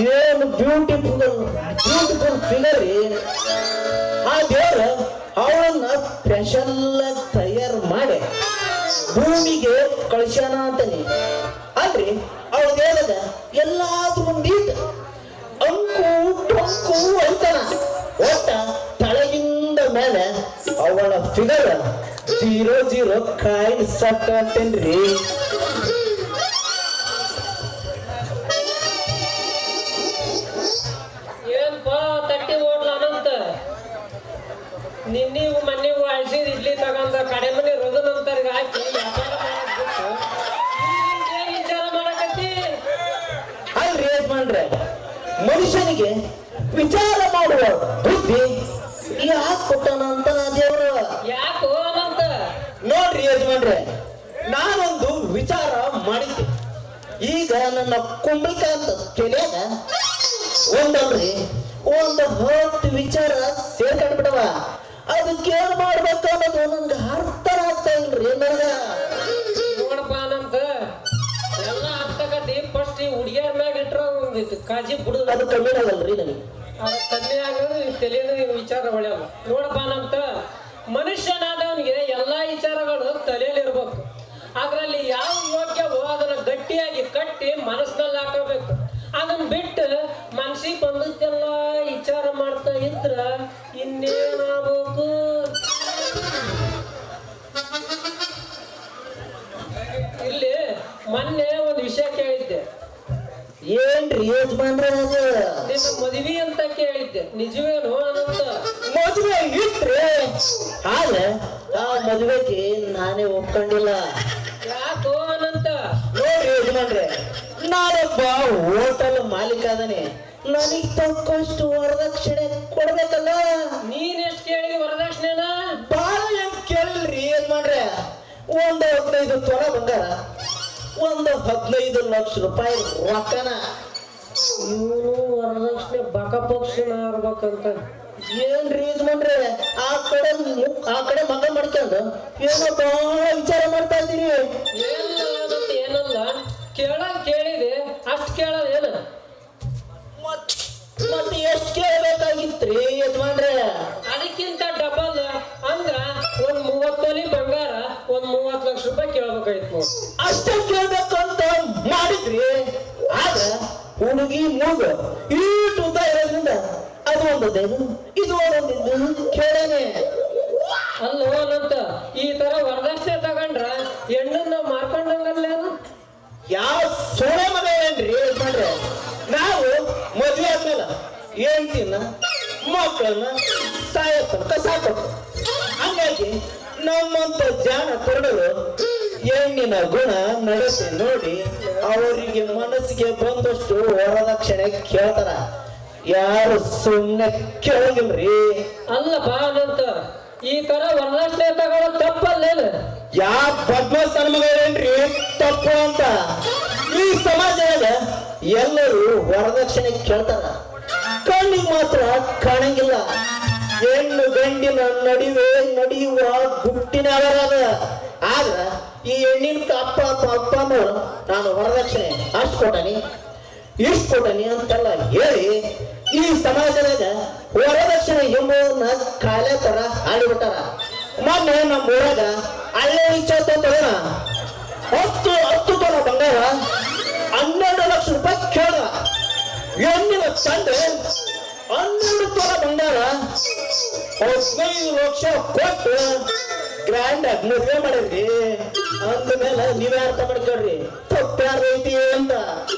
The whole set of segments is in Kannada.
ಏನು ಬ್ಯೂಟಿಫುಲ್ ಬ್ಯೂಟಿಫುಲ್ ಫಿಗರ್ ಆ ದೇವರು ಅವಳನ್ನ ಸ್ಪೆಷಲ್ ತಯಾರು ಮಾಡಿ. ಭೂಮಿಗೆ ಕಳಿಸ್ಯಾನ ಅಂತಾನೆ. ಅಲ್ರಿ ಅವಳ ದೇವದ ಎಲ್ಲಾದ್ರೂ ನೀಟ್ ಅಂಕು ಟೊಂಕು ಅಂತಾನ. ಒಟ್ಟ ತಳಗಿಂದ ಮೇಲೆ ಅವಳ ಫಿಗರ್ ಜೀರೋ ಜೀರೋ ಕಾಯಿ ಸಟ್ ಆಗಲ್ರಿ ನನಗೆ ಕಮ್ಮಿ ಆಗೋದು ತಲೆದು ವಿಚಾರ ಒಳ್ಳೆಯಲ್ಲ ನೋಡಪ್ಪ ನಮ್ತ, ಮನುಷ್ಯನಾದವನಿಗೆ ಎಲ್ಲಾ ವಿಚಾರಗಳು ತಲೆಯಲ್ಲಿ ಇರ್ಬೇಕು. ಅದ್ರಲ್ಲಿ ಯಾವ ಯೋಗ್ಯವೋ ಅದನ್ನ ಗಟ್ಟಿಯಾಗಿ ಕಟ್ಟಿ ಮನಸ್ಸಿನಲ್ಲಿ ಹಾಕಬೇಕು. ಅದನ್ನ ಬಿಟ್ಟು ಮನ್ಸಿಗೆ ಬಂದದ್ದೆಲ್ಲ ವಿಚಾರ ಮಾಡ್ತಾ ಇದ್ರ ಇನ್ನೇನಾಗಬೇಕು? ಇಲ್ಲಿ ಮೊನ್ನೆ ಒಂದು ವಿಷಯ ಕೇಳಿದ್ದೆ. ಏನ್ರಿ ಯಜಮಾನ್ರಿ ಅದು? ನಿನ್ನ ಮದುವೆ ಅಂತ ಕೇಳಿದ್ದೆ. ನಿಜವೇನು ಅನಂತ ಮದುವೆ ಇಟ್ರಿ? ಆದ್ರೆ ಆ ಮದುವೆಗೆ ನಾನೇ ಒಪ್ಕೊಂಡಿಲ್ಲ. ಯಾಕೋ ಅನಂತ? ನೋಡ್ರಿ ಯಜಮಾನ್ರೆ ನಾನೊಬ್ಬ ಹೋಟೆಲ್ ಮಾಲೀಕ ಅದನೆ. ನನಗ್ ತಕ್ಕಷ್ಟು ವರದಕ್ಷಿಣೆ ಕೊಡ್ಬೇಕಲ್ಲ? ನೀನ್ ಎಷ್ಟ್ ಕೇಳಿ ವರದಕ್ಷಿಣೆನ? ಬಾಳ ಏನ್ ಕೇಳಿಲ್ರಿ ಯಜಮಾನ್ರೆ. ಒಂದು ಹದಿನೈದು ತೊಲ ಬಂಗಾರ. ಒಂದು ಹದಿನೈದು ಲಕ್ಷ ರೂಪಾಯಿ ರೊಕ್ಕನ. ಇವನು ವರದಕ್ಷಿಣೆ ಬಕ ಪಕ್ಷಿಣ ಏನ್ ಏನ್ರಿ ಯಜಮಾನ್ರೆ ಆ ಕಡೆ ಆ ಕಡೆ ಮಗ ಮಾಡ್ಕೊಂಡು ಏನೋ ಬಹಳ ವಿಚಾರ ಮಾಡ್ತಾ ಇದ್ದೀರಿ ಏನಿಲ್ಲ ಕೇಳ ಕೇಳಿದೆ ಅಷ್ಟು ಕೇಳೋದ್ ಏನ? ಮತ್ ಮತ್ತೆ ಎಷ್ಟು ಕೇಳಬೇಕಾಗಿತ್ರಿ ಯಜಮಾನ್ರೆ? ಅದಕ್ಕಿಂತ ಡಬಲ್ ಅಂದ್ರ ಒಂದ್ ಮೂವತ್ತು ತೊಲಿ ಬಂಗಾರ ಒಂದ್ ಮೂವತ್ತು ಲಕ್ಷ ರೂಪಾಯಿ ಕೇಳ್ಬೇಕಾಯ್ತು ಹುಡುಗಿ ಮೂಗ ಈಟು ಉದ್ದ ಇರೋದ್ರಿಂದ ಅದು ಒಂದು ಇದು ಕೇಳ್ತಾರ? ಯಾರು ಸುಮ್ಮನೆ ಕೇಳಿಲ್ರಿ ಅಲ್ಲಪ್ಪ ಅನಂತ ಈ ತರ ಒಂದಷ್ಟೇ ತಗೊಳ್ಳೋ ತಪ್ಪಲ್ಲೇನು? ಯಾವ ಪದ್ಮ ಏನ್ರಿ? ತಪ್ಪು ಅಂತ. ಈ ಸಮಾಜದಾಗ ಎಲ್ಲರೂ ವರದಕ್ಷಿಣೆ ಕೇಳ್ತಾರ. ಕಣ್ಣಿಗೆ ಮಾತ್ರ ಕಾಣಂಗಿಲ್ಲ. ಹೆಣ್ಣು ಗಂಡಿನ ನಡುವೆ ನಡೆಯುವ ಗುಟ್ಟಿನ ಅವರಾದ ಆದ್ರ ಈ ಹೆಣ್ಣಿನ ಅಪ್ಪ ಅಪ್ಪ ಅಪ್ಪ ಅಮ್ಮವ್ರು ನಾನು ವರದಕ್ಷಿಣೆ ಅಷ್ಟು ಕೊಟ್ಟನಿ. ಇಷ್ಟು ಕೊಟ್ಟನಿ ಅಂತೆಲ್ಲ ಹೇಳಿ, ಈ ಸಮಾಜದಾಗ ವರದಕ್ಷಿಣೆ ಎಂಬುದನ್ನ ಕಾಲೇ ತರ ಆಡಿಬಿಟ್ಟಾರ. ಮೊನ್ನೆ ನಮ್ಮ ಊರಾಗ ಅಲ್ಲೇ ವಿಚಾರ ಹತ್ತು ಹತ್ತು ತೊಲ ಬಂಗಾರ, ಹನ್ನೆರಡು ಲಕ್ಷ ರೂಪಾಯಿ ಕೇಳ ಹೆಣ್ಣಿನ ತಂದೆ ಹನ್ನೆರಡು ತೊಲ ಬಂಗಾರ ಹದಿನೈದು ಲಕ್ಷ ಕೊಟ್ಟು ಗ್ರ್ಯಾಂಡ್ ಆಗಿ ಮದುವೆ ಮಾಡಿದ್ರಿ. ಅಂದ್ಮೇಲೆ ನೀವೇ ಅರ್ಥ ಮಾಡ್ಕೊಳ್ರಿ ತಪ್ಪ್ಯಾರೈತಿ ಅಂತ.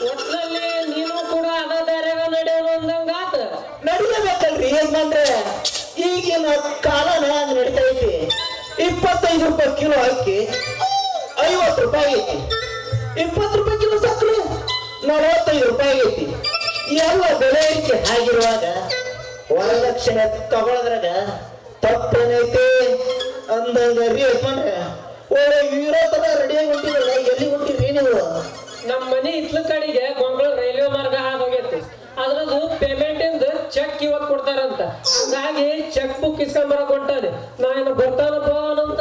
ಒಟ್ನಲ್ಲಿ ನೀವು ಕೂಡ ಅದ ದಾರ್ಯಾಗ ನಡೆಯೋಣ ಅಂದಂಗಾತ ನಡಿಲೇಬೇಕಲ್ರಿ ಹೆಂಗಂದ್ರೆ? ಈಗಿನ ಕಾಲನ ನಡೀತಾ ಐತಿ. ಇಪ್ಪತ್ತೈದು ರೂಪಾಯಿ ಕಿಲೋ ಅಕ್ಕಿ ಐವತ್ತು ರೂಪಾಯಿ ಐತಿ. ಇಪ್ಪತ್ತು ರೂಪಾಯಿ ಕಿಲೋ ಸಕ್ಕರೆ ನಲವತ್ತೈದು ರೂಪಾಯಿ ಐತಿ. ಎಲ್ಲ ಬೆಲೆ ಐತಿ ಹಾಗಿರುವಾಗ ವರದಕ್ಷಿಣೆ ತಗೊಳದ್ರಾಗ ತಪ್ಪೇನೈತಿ ಅಂದಂಗ ರೀ ಯಜಮಾನ್ರೆ. ಒಳ್ಳೆ ಹೀರೋ ತರ ರೆಡಿಯಾಗಿ ಹೊಂಟಿರಲ್ಲ ಎಲ್ಲಿ ಹೊಂಟಿರಿ ನೀವು? ನಮ್ಮ ಮನೆ ಇತ್ಲ ಕಡೆಗೆ ಮಂಗಳೂರು ರೈಲ್ವೆ ಮಾರ್ಗ ಹಾದೋಗೈತಿ ಅದ್ರದ್ದು ಪೇಮೆಂಟ್ ಇಂದ ಚೆಕ್ ಇವತ್ತು ಕೊಡ್ತಾರಂತ. ಹಂಗಾಗಿ ಚೆಕ್ ಬುಕ್ ಇಸ್ಕೊಂಡ್ ಹೊಂಟಾನೆ. ನಾ ಏನು ಬರ್ತಾನಪ್ಪ ಅಂತ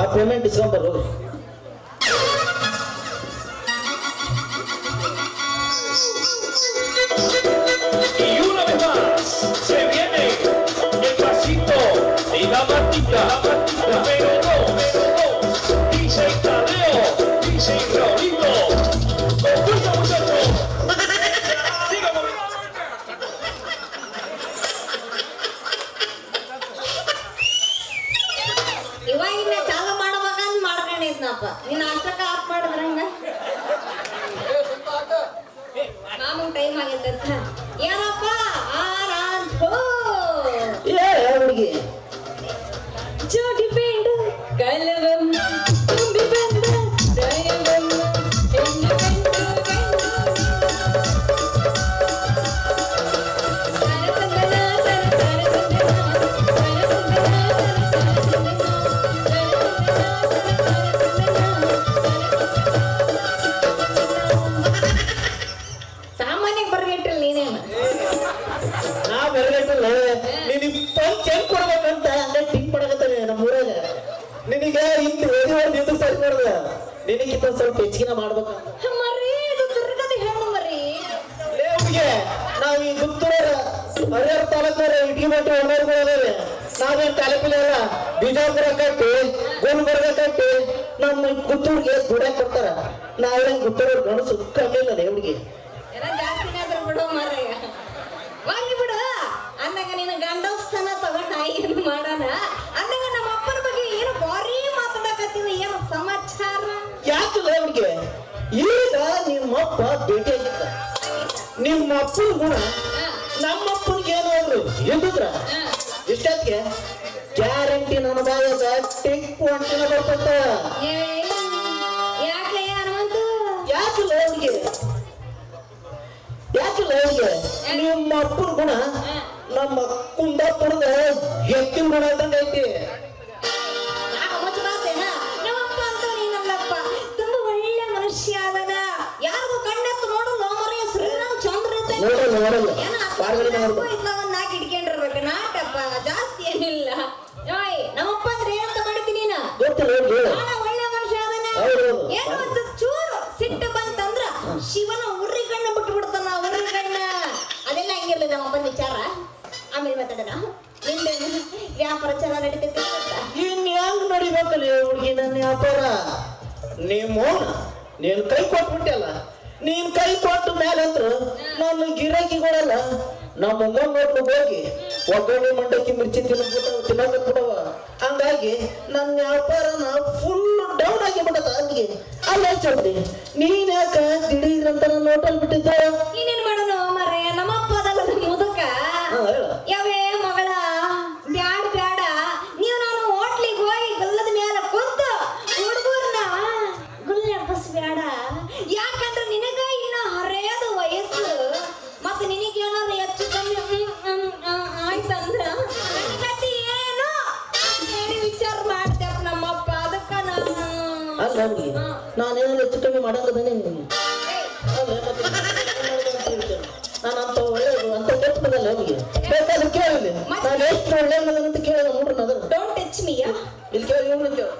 ಆ ಪೇಮೆಂಟ್ ಇಸ್ಕೊಂಬರ್ ಹೋಗ್ರಿ. Y una vez más, se viene el pasito y la matita, la pero ಈಗ ನಿಮ್ಮಪ್ಪ ಭೇಟಿಯಾಗಿದ್ದ ನಿಮ್ಮಪ್ಪನ ಗುಣ ನಮ್ಮಪ್ಪನಿಗೆ ಏನಾದ್ರು ಎಂದ್ರ ಇಷ್ಟಕ್ಕೆ ಗ್ಯಾರಂಟಿ ನನ್ನ ಬಾಯದ ಟಿಕ್ ಅಂಟಿನ ಬರ್ತದ. ಯಾಕಿಲ್ಲ ಅವ್ರಿಗೆ? ಯಾಕಿಲ್ಲ ಅವ್ರಿಗೆ? ನಿಮ್ಮ ಅಪ್ಪನ ಗುಣ ನಮ್ಮ ಕುಂದಾಪುರದ ಎತ್ತಿನ ಗುಣ ಅಂತ ಐತಿ. ಏನ ಇಲ್ಲ ಒಂದ್ ನಾಲ್ಕು ಇಟ್ಕೊಂಡಿರ್ಬೇಕು. ನಾಟಪ್ಪ ಜಾಸ್ತಿ ಏನಿಲ್ಲ. ಓಯ್ ನಮ್ಮಪ್ಪ ಅಂದ್ರೆ ಏನಂತ ಮಾಡಿದ್ದೀನಿ ನೀನು? ಗೊತ್ತಿಲ್ಲ ಒಳ್ಳೆ ಮನುಷ್ಯ ಅದನ. ಏನೋ ಒಂದು ಚೂರು ಸಿಟ್ಟು ಬಂತಂದ್ರ ಶಿವನ ಉರ್ರಿ ಕಣ್ಣ ಬಿಟ್ಟು ಬಿಡ್ತಾನ ಉರ್ರಿ ಕಣ್ಣ. ಅದೆಲ್ಲ ಹಂಗಿರ್ಲಿ ನಮ್ಮಪ್ಪನ ವಿಚಾರ? ಆಮೇಲೆ ಮಾತಾಡೋಣ. ನಿಂದೇನು ವ್ಯಾಪಾರ ಚೆನ್ನಾಗಿ ನಡೀತೈತಿ? ಇನ್ ಹೆಂಗ್ ನಡಿಬೇಕಲ್ಲ ಹುಡುಗಿ ನನ್ನ ವ್ಯಾಪಾರ? ನಿಮ್ಮ ನೀನ್ ಕೈ ಕೊಟ್ಬಿಟ್ಟಲ್ಲ ನೀನ್ ಒಗ್ಗರಣೆ ಮಂಡಕ್ಕಿ ಮಿರ್ಚಿ ತಿನ್ನಕತ್ಬಿಡವ ಹಂಗಾಗಿ ನನ್ನ ವ್ಯಾಪಾರನ ಫುಲ್ ಡೌನ್ ಆಗಿ ಬಿಡದ ಅಲ್ಲಿಗೆ. ಅಲ್ಲ ಚೌಡಿ ನೀನ್ ಯಾಕ ದಿಢೀರ್ ನನ್ನ ಹೋಟೆಲ್ ಬಿಟ್ಟಿದ್ದ? ಬೇಕಾದ್ರೆ ಕೇಳಿಲ್ಲ ನಾನು ಎಷ್ಟು ಒಳ್ಳೆ ಅಂತ ಕೇಳಿದ ನೋಡ್ರಿ ಅದನ್ನ ಡೋಂಟ್ ಟಚ್ ಮೀ ಇಲ್ಲಿ ಕೇಳಿ ಇವ್ನು ಕೇಳಿ.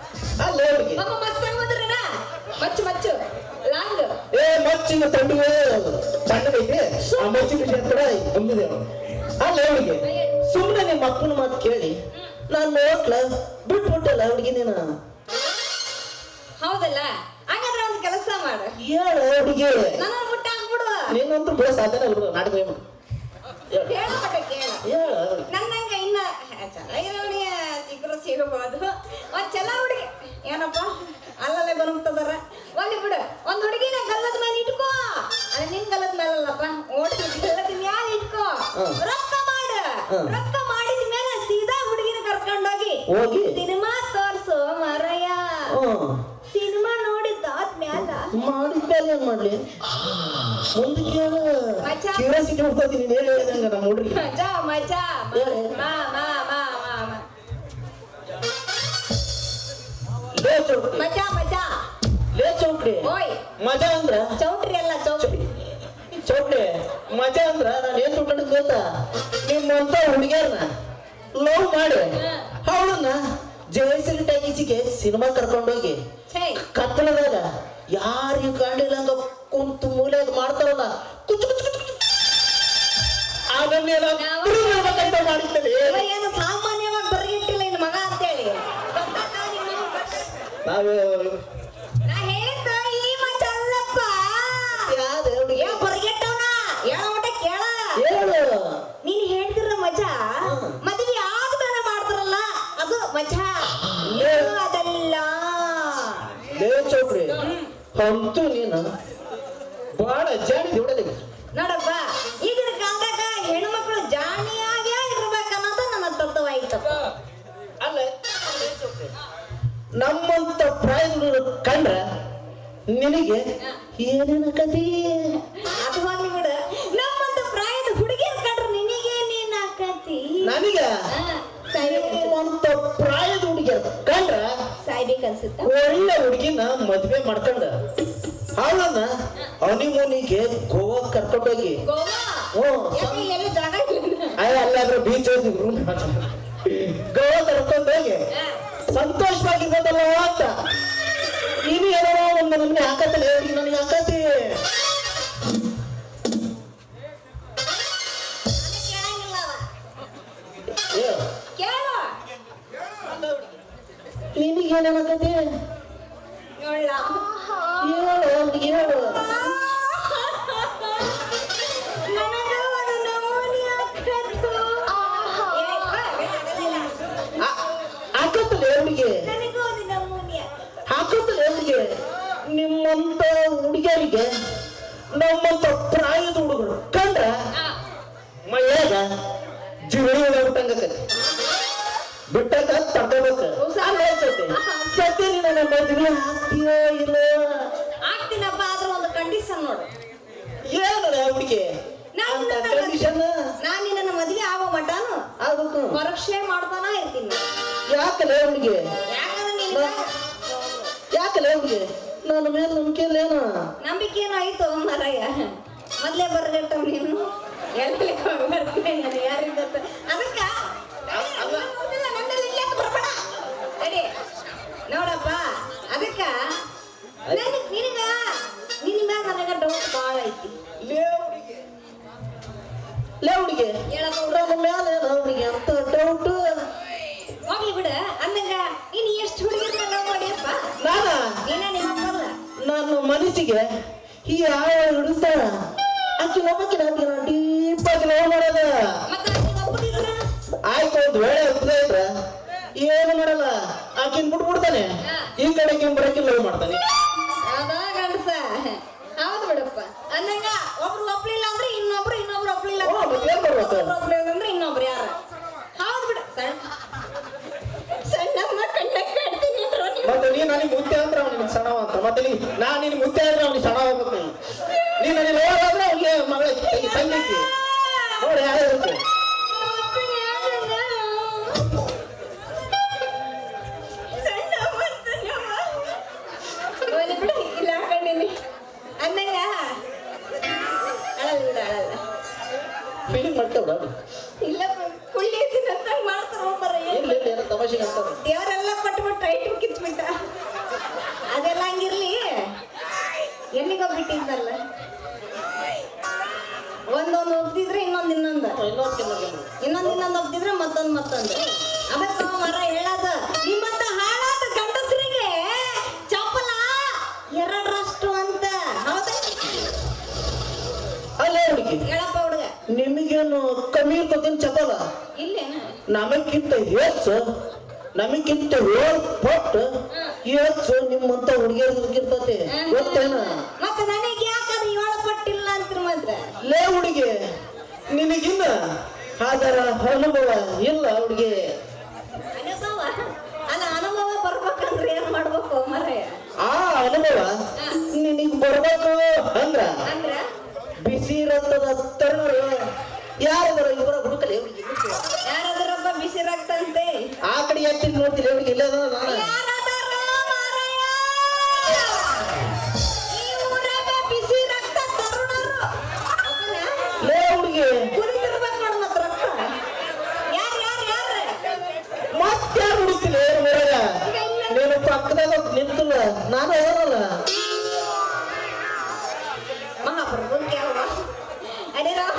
ಅಲ್ಲ ಅವ್ರಿಗೆ ಮಮ್ಮ ಮಸ್ತ್ ಹೋದ್ರನ ಮಚ್ಚು ಮಚ್ಚು. ಲಾಂಗ್. ಏ ಮಚ್ಚಿನ ತಂಡಿಗೆ ಸಣ್ಣದೈತಿ ಆ ಮಚ್ಚಿನ ಅಲ್ಲ ಅವಳಿಗೆ ಸುಮ್ಮನೆ ನಿಮ್ಮ ಅಪ್ಪನ ಮಾತು ಕೇಳಿ. ನಾನು ನೋಡ್ಲ ಬಿಟ್ಟು ಬಿಟ್ಟಲ್ಲ ಅವಳಿಗೆ ನೀನು. ಹೌದಲ್ಲ? ಹಾಗಾದ್ರೆ ಒಂದು ಕೆಲಸ ಮಾಡು. ಹೇಳು ಅವಳಿಗೆ ನನ್ನ ಮುಟ್ಟ ಹಾಕ್ಬಿಡು ನೀನಂತೂ ಬಿಡ ಸಾಧನೆ ನಾಟಕ. ಹೇಳು ಕೇಳು ಹೇಳು ಅವ್ಳಿಗೆ. ನನ್ನಂಗ ಇನ್ನ ಚೆನ್ನಾಗಿರೋಣಿ ಸಿಕ್ಕರು ಸಿಗಬಹುದು ಒಂದ್ ಚಲ ಹುಡುಗಿ. ಏನಪ್ಪ? ಅಲ್ಲಲ್ಲೇ ಬರುತ್ತದಾರ ಒಳ್ಳೆ ಬಿಡು. ಒಂದ್ ಹುಡುಗಿನ ಗಲ್ಲದ ಮೇಲೆ ಇಟ್ಕೋ. ಅಲ್ಲ ನಿನ್ ಗಲ್ಲದ ಮೇಲಲ್ಲಪ್ಪ? ಓಡಿ ಗಲ್ಲದ ಮ್ಯಾಲ ಇಟ್ಕೋ. ರೊಕ್ಕ ಮಾಡು. ರೊಕ್ಕ ಮಾಡಿದ ಮೇಲೆ ಸೀದಾ ಹುಡುಗಿನ ಕರ್ಕೊಂಡೋಗಿ ಸಿನಿಮಾ ತೋರ್ಸು ಮರಯ್ಯ. ಸಿನಿಮಾ ನೋಡಿದ್ದಾದ್ಮ್ಯಾಲ ಮಾಡಿದ್ಮೇಲೆ ಏನ್ ಮಾಡ್ಲಿ. ಕ್ಯೂರಿಯಾಸಿಟಿ ಹುಡ್ಕೋತೀನಿ ಹುಡುಗಿ ಮಜಾ ಮಜಾ ಮಾ ಮಾ ಮಾ ಮಾ ಮಜಾ ಲೇ ಚೌಟ್ರಿ ಓಯ್. ಮಜಾ ಅಂದ್ರ? ಚೌಟ್ರಿ ಅಲ್ಲ ಚೌಟ್ರಿ ಚೌಟ್ರಿ ಮಜಾ ಅಂದ್ರ ನಾನು ಏನ್ ತಿಳ್ಕೊಂಡ್ ಗೊತ್ತಾ? ನಿಮ್ಮಂತ ಹುಡುಗಿಯರ್ನ ಲವ್ ಮಾಡಿ ಅವಳನ್ನ ಜಯಶ್ರೀ ಟ್ಯಾಗಿಸಿಗೆ ಸಿನಿಮಾ ಕರ್ಕೊಂಡೋಗಿ ಕತ್ತಲದಾಗ ಯಾರಿಗೂ ಕಾಣಿಲ್ಲ ಅಂತ ಕುಂತು ಮೂಲೆಯಾಗ ಮಾಡ್ತಾರಲ್ಲ. ಕುಚ್ಚು ಕುಚ್ಚು ಅದನ್ನೆಲ್ಲ ಪುಡಿ ಮಾಡ್ಬೇಕಂತ ಮಾಡಿದ್ದೇನೆ ಏನು ಸಾಮಾನ್ಯವಾಗಿ ಬರಗಿಟ್ಟಿಲ್ಲ ಇನ್ ಮಗ ಅಂತೇಳಿ? ನಾವೇ ನೀನ್ ಹೇಳ್ತಿರ ಮಜಾ. ಮದುವೆ ಆದ್ಮೇಲೆ ಮಾಡ್ತಾರಲ್ಲ ಅದು ಮಜಾ? ಅದಲ್ಲ. ಚೌಕ್ರಿ ಅಂತೂ ನೀನು ಬಹಳ ಜಾಡಿ ಹೊಡಲಿ ನಿನಗೆ ಏನೇನ ಕತೆ ಹೋಗ್ಲಿ ಬಿಡು. ನಮ್ಮಂತ ಪ್ರಾಯದ ಹುಡುಗಿಯರ್ ಕಂಡ್ರ ನಿನಗೆ ನೀನ್ ಆಕತಿ? ನನಗ? ಪ್ರಾಯದ ಹುಡುಗಿಯರ್ ಕಂಡ್ರ ಸಾಯ್ಬೇಕು ಅನ್ಸುತ್ತ? ಒಳ್ಳೆ ಹುಡುಗಿನ ಮದ್ವೆ ಮಾಡ್ಕೊಂಡ. ಅವಳನ್ನ ಹನಿಮೂನಿಗೆ ಗೋವಾ ಕರ್ಕೊಂಡೋಗಿ. ಹೋಗಿ ಅಲ್ಲಾದ್ರೂ ಬೀಚ್ ಗೋವಾ ಕರ್ಕೊಂಡೋಗಿ. ಸಂತೋಷವಾಗಿದ್ದಲ್ಲ ಅಂತ. ನಮ್ಗೆ ಹಾಕತ್ತಲ್ಲ ಹೇಳಿ ನನಗೆ ಹಾಕತಿ ಕೇಳಂಗಿಲ್ಲ ಅವ. ಏ, ಕೇಳು ನಿನಗೆ ಏನೇನು ಹಾಕತಿ ನೋಡ್ಲ ಹೇಳು ಹೇಳು ನಿಮ್ಮಂತ ಹುಡುಗಿಯರಿಗೆ ನಮ್ಮಂತ ಪ್ರಾಯದ ಹುಡುಗರು ಕಂಡ್ರ ಮೈಯಾಗ ಬಿಟ್ಟಂಗಕತಿ ಬಿಟ್ಟಂಗ ತಡ್ಕೋಬೇಕು. ಅಲ್ಲ ಸತ್ಯ. ಸತ್ಯ ನೀನು ನನ್ನ ಮದುವೆ ಆಗ್ತೀಯೋ ಇಲ್ಲ? ಆಗ್ತೀನಪ್ಪ ಆದ್ರೆ ಒಂದು ಕಂಡೀಷನ್ ನೋಡು. ಏನದ ಹುಡುಗಿ? ನಾನು ನನ್ನ ಕಂಡೀಷನ್ ನಾನು ನಿನ್ನ ಮದುವೆ ಆಗೋ ಮಟಾನು ಪರೀಕ್ಷೆ ಮಾಡ್ತಾನ ಇರ್ತೀನಿ. ಯಾಕಲ್ಲ ಹುಡುಗಿ? ಯಾಕಂದ್ರೆ ಯಾಕಲ್ಲ ಹುಡುಗಿ? ನನ್ನ ಮೇಲೆ ನಂಬಿಕೆ ನಂಬಿಕೆ ಏನೋ? ಆಯ್ತು ಮರಯ್ಯ ಮೊದ್ಲೇ ಬರ್ಗಟ್ಟವ್ ನೀನು. ಎಲ್ಲಿ ಯಾರಿಗೆ ಅದಕ್ಕೆ. ನೋಡಪ್ಪ. ಮನಸ್ಸಿಗೆ ಈ ಆಳ ಹಿಡಿಸ್ತಾಳ ಆಕಿ ಒಬ್ಬಾಕಿ ನನಗೆ ಡೀಪಾಗಿ ಲವ್ ಮಾಡಲ್ಲ ಆಯ್ತು ಒಂದು ವೇಳೆ ಇದ್ರ ಏನು ಮಾಡಲ್ಲ ಆಕಿನ್ ಬಿಟ್ಬಿಡ್ತಾನೆ ಈ ಕಡೆಗೆ ಬರಕ್ಕೆ ಲವ್ ಮಾಡ್ತಾನೆ. ನೀ ನನಗೆ ಮುತ್ತೆ ಅಂದ್ರೆ ಅವ್ನಿಗೆ ಸಣ್ಣ ಅಂತ. ಮತ್ತೆ ನೀ ನಾ ನಿನ್ ಮುತ್ತೆ ಅಂದ್ರೆ ಅವ್ನಿಗೆ ಸಣ್ಣ ಹೋಗ್ಬೇಕು ನೀ ನೀ ನನಗೆ ಲೋರ್ ಆದ್ರೆ ಅವ್ನಿಗೆ ಮಗಳ ತಂಗಿ ನೋಡಿ ಯಾರು ಇರುತ್ತೆ ಒಪ್ಪಿಗೆ ಆಗಲ್ಲ. ಇನ್ನೊಂದು ಇನ್ನೊಂದು ಇನ್ನೊಂದು ಒಪ್ತಿದ್ರೆ ಮತ್ತೊಂದು ಅದಕ್ಕ ಮರ ಹೇಳದ. ನಿಮ್ಮಂತ ಹಾಳಾದ ಗಂಡಸರಿಗೆ ಚಪ್ಪಲ ಎರಡರಷ್ಟು ಅಂತ. ಅಲ್ಲೇ ಹುಡುಗಿ? ಹೇಳಪ್ಪ ಹುಡುಗ. ನಿಮಗೇನು ಕಮ್ಮಿ ಇರ್ತದೇನು ಚಪಲ ಇಲ್ಲೇನ? ನಮಗಿಂತ ಹೆಚ್ಚು ನಮಗಿಂತ ಏಳು ಪಟ್ಟು ಹೆಚ್ಚು ನಿಮ್ಮಂತ ಹುಡುಗಿಯರಿಗೆ ಇರ್ತತಿ ಗೊತ್ತೇನ? ಮತ್ತೆ ನನಗೆ ಯಾಕಂದ್ರೆ ಏಳು ಪಟ್ಟಿಲ್ಲ ಅಂತ ಮಾತ್ರ? ಲೇ ಹುಡುಗಿ ನಿನಗಿನ್ನ ಅದರ ಅನುಭವ ಇಲ್ಲ ಅವ್ರಿಗೆ ಅನುಭವ? ಅಲ್ಲ ಅನುಭವ ಬರ್ಬೇಕಂದ್ರೆ ಏನ್ ಮಾಡ್ಬೇಕು ಮರಯ್ಯ ಆ ಅನುಭವ ನಿನಗ್ ಬರ್ಬೇಕು ಅಂದ್ರ ಅಂದ್ರ? ಬಿಸಿ ರಕ್ತದ ತರುವರು ಯಾರದರ ಇವರ ಹುಡುಕಲಿ ಅವ್ರಿಗೆ ಯಾರಾದ್ರೊಬ್ಬ ಬಿಸಿ ರಕ್ತಂತೆ ಆ ಕಡೆ ಎತ್ತಿ ನೋಡ್ತಿಲ್ಲ ಅವ್ರಿಗೆ ಇಲ್ಲ ನಾನು. lah, nada ya lah. Maha perlu kau lah. Ada ram.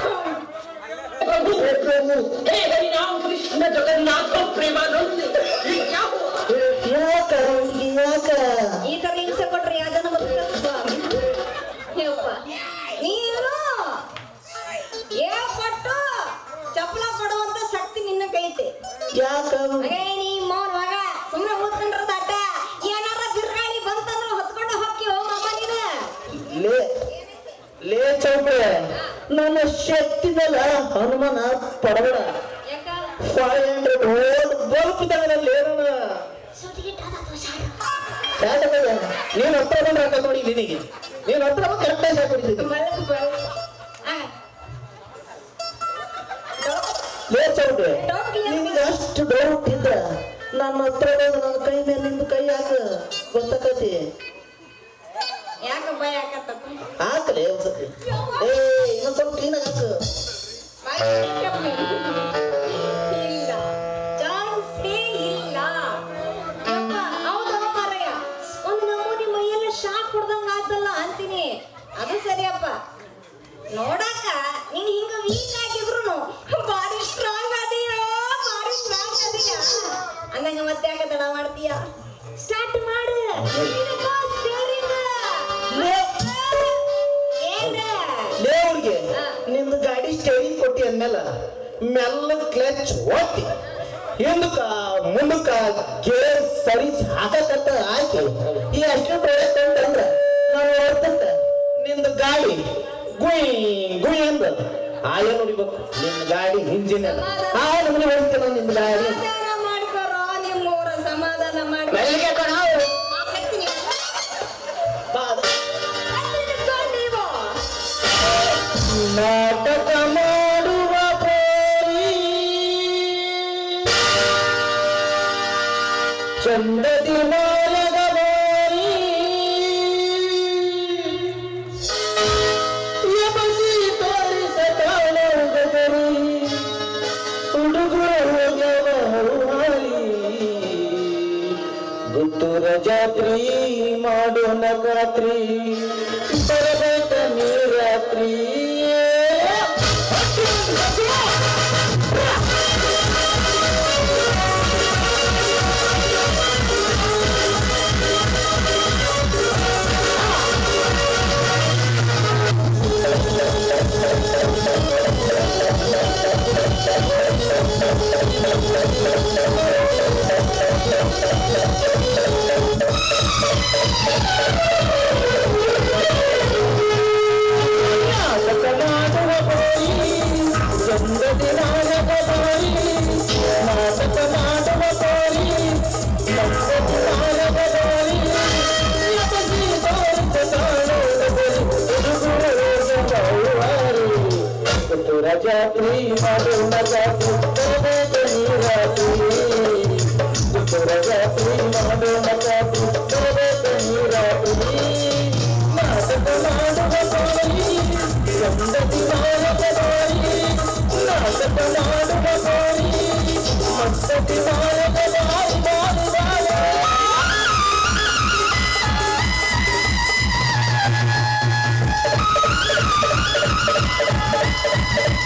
Prabhu Prabhu, Hey eh, Hari Ram Krishna Jagannath Premanand. ಹನುಮಾನ ಪಡಬೇಡ ಯಾಕ ಫೈವ್ ಹಂಡ್ರೆಡ್ ಓಲ್ಡ್ ಬಲ್ಪ್ ತಗದಲ್ಲಿ ಏನನ ಯಾಕಂದ್ರೆ ನೀನ್ ಹತ್ರ ಬಂದ್ರೆ ಹಾಕ ನೋಡಿ ನಿನಗೆ. ನೀನ್ ಹತ್ರ ಬಂದು ಕರೆಕ್ಟಾಗಿ ಹಾಕೊಂಡಿದ್ದೀನಿ ಬಲ್ಕ್ ಬಲ್ಕ್ ಲೇ ಚೌಕ್ರೆ ಡೌಟ್ ಇಲ್ಲ. ನಿನಗೆ ಅಷ್ಟು ಡೌಟ್ ಇದ್ರ ನನ್ನ ಹತ್ರ ಬಂದು ನನ್ನ ಕೈ ಮೇಲೆ ನಿಂದು ಕೈ ಹಾಕ. ಗೊತ್ತಾಕತಿ ಹಾಕಲೇ ಒಂದ್ಸತಿ. ಏ ಇನ್ನೊಂದ್ ಸ್ವಲ್ಪ ಕ್ಲೀನಾಗಿ ಹಾಕು. ಇಲ್ಲ ಚಾನ್ಸೇ ಅಪ್ಪ ಒಂದು ನಮೂನಿ ಮೈಯೆಲ್ಲ ಶಾಕ್ ಹೊಡ್ದಂಗ ಆತಲ್ಲ ಅಂತೀನಿ ಅದು ಸರಿಯಪ್ಪ ನೋಡಾಕ ನೀನ್ ಹಿಂಗ ವೀಕ್ ಆಗಿದ್ರು ಬಾರಿ ಸ್ಟ್ರಾಂಗ್ ಅದೀಯ ಬಾರಿ ಸ್ಟ್ರಾಂಗ್ ಅದೀಯ ಅಂದಂಗ ಮತ್ತೆ ಯಾಕೆ ತಡ ಮಾಡ್ತೀಯ ಸ್ಟಾರ್ಟ್ ಕೊಟ್ಟಿ ಮೆಲ್ಲ ಕ್ಲಚ್ ಓಟಿ ಹಿಂದಕ್ಕ ಮುಂದಕ್ಕ ಕೇಳ ಸರಿ ಹಾಕಕತ್ತ ಹಾಕಿ ಈ ಅಷ್ಟು ಪ್ರಯತ್ನ ನಾವು ಹೊರತಂತ ನಿಂದ ಗಾಳಿ ಗುಯ್ ಗುಯ್ ಅಂದ. ಆಯ ನೋಡಿಬೇಕು ನಿನ್ನ ಗಾಡಿ ಹಿಂಜಿನ ಆಯ ನೋಡಿ ಹೊಡಿತೇನೆ ನಿನ್ನ ಗಾಡಿ ಸಮಾಧಾನ ಮಾಡ್ಕೊರೋ ಚಂದದಿ ಮಾಲಗ ಬೋರಿ. ಎಬಸಿ ತೋರಿಸತಾಳಗರಿ ಹುಡುಗರು ಹಾಲಿ ಗುತ್ತೂರ ಜಾತ್ರಿ ಮಾಡೋಣ ಖಾತ್ರಿ ನಾಟಕ ಮಾಡುವ ಬೋರಿ ಚಂದದಿ ನಾಟಕ ಬೋರಿ ನಾಟಕ ಮಾಡುವ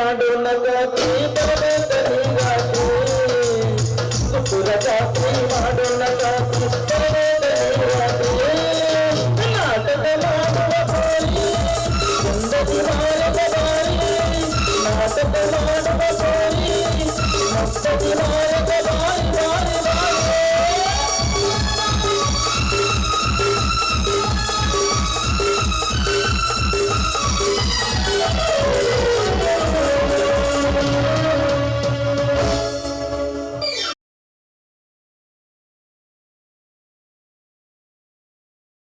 ಮಾಡೋಣ ಜಾತ್ರಿ ಬರಬೇಕು